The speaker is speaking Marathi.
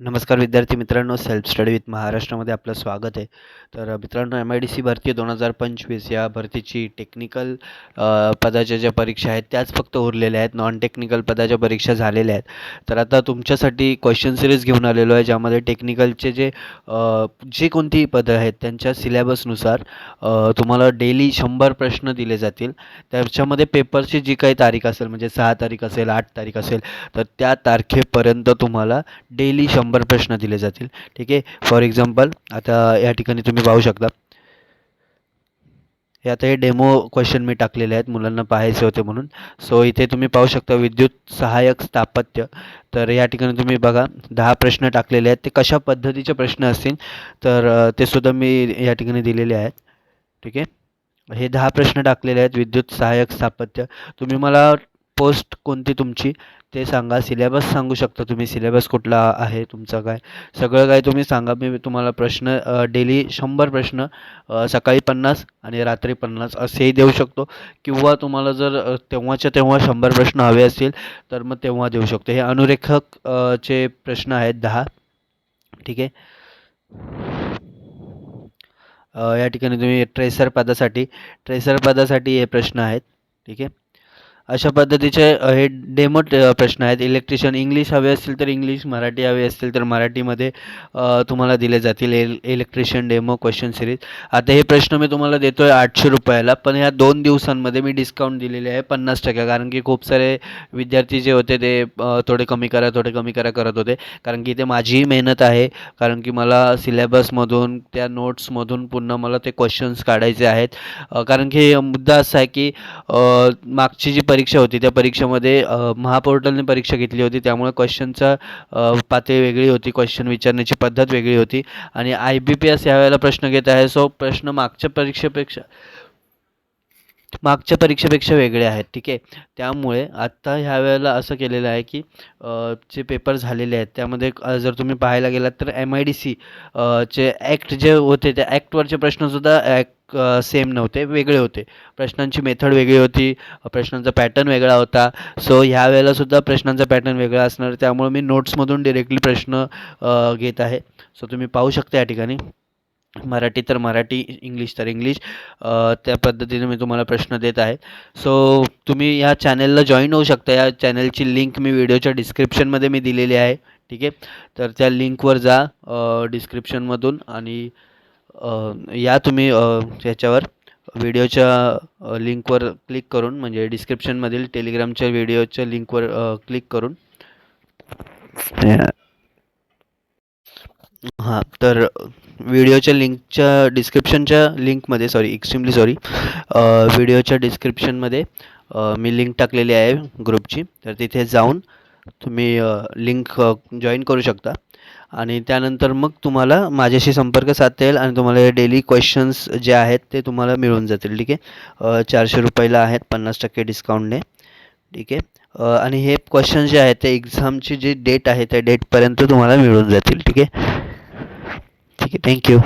नमस्कार विद्यार्थी मित्रांनो सेल्फ स्टडी विथ महाराष्ट्रामध्ये आपलं स्वागत आहे. तर मित्रांनो एम आय डी सी भरती दोन हजार पंचवीस या भरतीची टेक्निकल पदाच्या ज्या परीक्षा आहेत त्याच फक्त उरलेल्या आहेत. नॉन टेक्निकल पदाच्या परीक्षा झालेल्या आहेत. तर आता तुमच्यासाठी क्वेश्चन सिरीज घेऊन आलेलो आहे ज्यामध्ये टेक्निकलचे जे जे कोणतीही पदं आहेत त्यांच्या सिलॅबसनुसार तुम्हाला डेली शंभर प्रश्न दिले जातील. त्याच्यामध्ये पेपरची जी काही तारीख असेल म्हणजे सहा तारीख असेल आठ तारीख असेल तर त्या तारखेपर्यंत तुम्हाला डेली शंभर प्रश्न दिले जातील. ठीक आहे? फॉर एक्झाम्पल आता या ठिकाणी तुम्ही पाहू शकता. हे आता हे डेमो क्वेश्चन मी टाकलेले आहेत. मुलांना पाहायचे होते म्हणून. सो इथे तुम्ही पाहू शकता विद्युत सहाय्यक स्थापत्य. तर या ठिकाणी तुम्ही बघा दहा प्रश्न टाकलेले आहेत. ते कशा पद्धतीचे प्रश्न असतील? तर ते सुद्धा मी या ठिकाणी दिलेले आहेत. ठीक आहे? हे दहा प्रश्न टाकलेले आहेत. विद्युत सहाय्यक स्थापत्य. तुम्ही मला पोस्ट कोणती तुमची ते सांगा. सिलेबस सांगू शकता तुम्ही. सिलेबस कुठला आहे तुमचा काय? सगळं काय तुम्ही सांगा. मी तुम्हाला प्रश्न डेली शंभर प्रश्न सकाळी पन्नास आणि रात्री पन्नास असेही देऊ शकतो. किंवा तुम्हाला जर तेव्हाच्या तेव्हा शंभर प्रश्न हवे असतील तर मग तेव्हा देऊ शकतो. हे अनुरेखक चे प्रश्न आहेत दहा. ठीक आहे? या ठिकाणी तुम्ही ट्रेसर पदासाठी ट्रेसर पदासाठी हे प्रश्न आहेत. ठीक आहे? अशा पद्धतीचे हे डेमो प्रश्न आहेत. इलेक्ट्रिशियन इंग्लिश हवे असतील तर इंग्लिश मराठी हवे असतील तर मराठीमध्ये तुम्हाला दिले जातील L electrician demo question series आता हे प्रश्न मी तुम्हाला देतो आहे आठशे रुपयाला पण ह्या दोन दिवसांमध्ये मी डिस्काउंट दिलेले आहे पन्नास टक्के कारण की खूप सारे विद्यार्थी जे होते ते थोडे कमी करा थोडे कमी करा करत होते. कारण की ते माझीही मेहनत आहे कारण की मला सिलेबसमधून त्या नोट्समधून पुन्हा मला ते क्वेश्चन्स काढायचे आहेत. कारण की मुद्दा असा आहे की मागची जी परीक्षा होती. त्या परीक्षेमध्ये महापोर्टलने परीक्षा घेतली होती. त्यामुळे क्वेश्चनचा पातळी वेगळी होती. क्वेश्चन विचारण्याची पद्धत वेगळी होती. आणि आय बी पी एस यावेळेला प्रश्न घेत आहे. सो प्रश्न मागच्या परीक्षेपेक्षा मागच्या परीक्षेपेक्षा वेगळे आहेत ठीक आहे? त्यामुळे आत्ता ह्या वेळेला असं केलेलं आहे की जे पेपर झालेले आहेत त्यामध्ये जर तुम्ही पाहायला गेलात तर एम आय डी सी चे ॲक्ट जे होते त्या ॲक्टवरचे प्रश्नसुद्धा ॲक्ट सेम नव्हते वेगळे होते. प्रश्नांची मेथड वेगळी होती प्रश्नांचा पॅटर्न वेगळा होता. सो ह्या वेळेलासुद्धा प्रश्नांचा पॅटर्न वेगळा असणार. त्यामुळे मी नोट्समधून डिरेक्टली प्रश्न घेत आहे. सो तुम्ही पाहू शकता या ठिकाणी. मराठी तर मराठी इंग्लिश तर इंग्लिश. त्या पद्धतीने मी तुम्हाला प्रश्न देत आहे. सो तुम्ही या चॅनलला जॉईन होऊ शकता. या चॅनलची लिंक मी व्हिडिओच्या डिस्क्रिप्शनमध्ये मी दिलेली आहे. ठीक आहे? तर त्या लिंकवर जा डिस्क्रिप्शनमधून आणि या तुम्ही याच्यावर व्हिडिओच्या लिंकवर क्लिक करून म्हणजे डिस्क्रिप्शनमधील टेलिग्रामच्या व्हिडिओच्या लिंकवर क्लिक करून. हां तर व्हिडिओच्या लिंकच्या डिस्क्रिप्शनच्या लिंकमध्ये सॉरी एक्स्ट्रीमली सॉरी व्हिडिओच्या डिस्क्रिप्शनमध्ये मी लिंक टाकलेली आहे ग्रुपची तर तिथे जाऊन तुम्ही लिंक जॉईन करू शकता. आणि त्यानंतर मग तुम्हाला माझ्याशी संपर्क साधता येईल आणि तुम्हाला हे डेली क्वेश्चन्स जे आहेत ते तुम्हाला मिळून जातील ठीक आहे? चारशे रुपयाला आहेत पन्नास टक्के डिस्काउंटने ठीक आहे? आणि हे क्वेश्चन जे आहेत ते एक्झामची जी डेट आहे त्या डेटपर्यंत तुम्हाला मिळून जातील ठीक आहे? ठीक आहे थँक्यू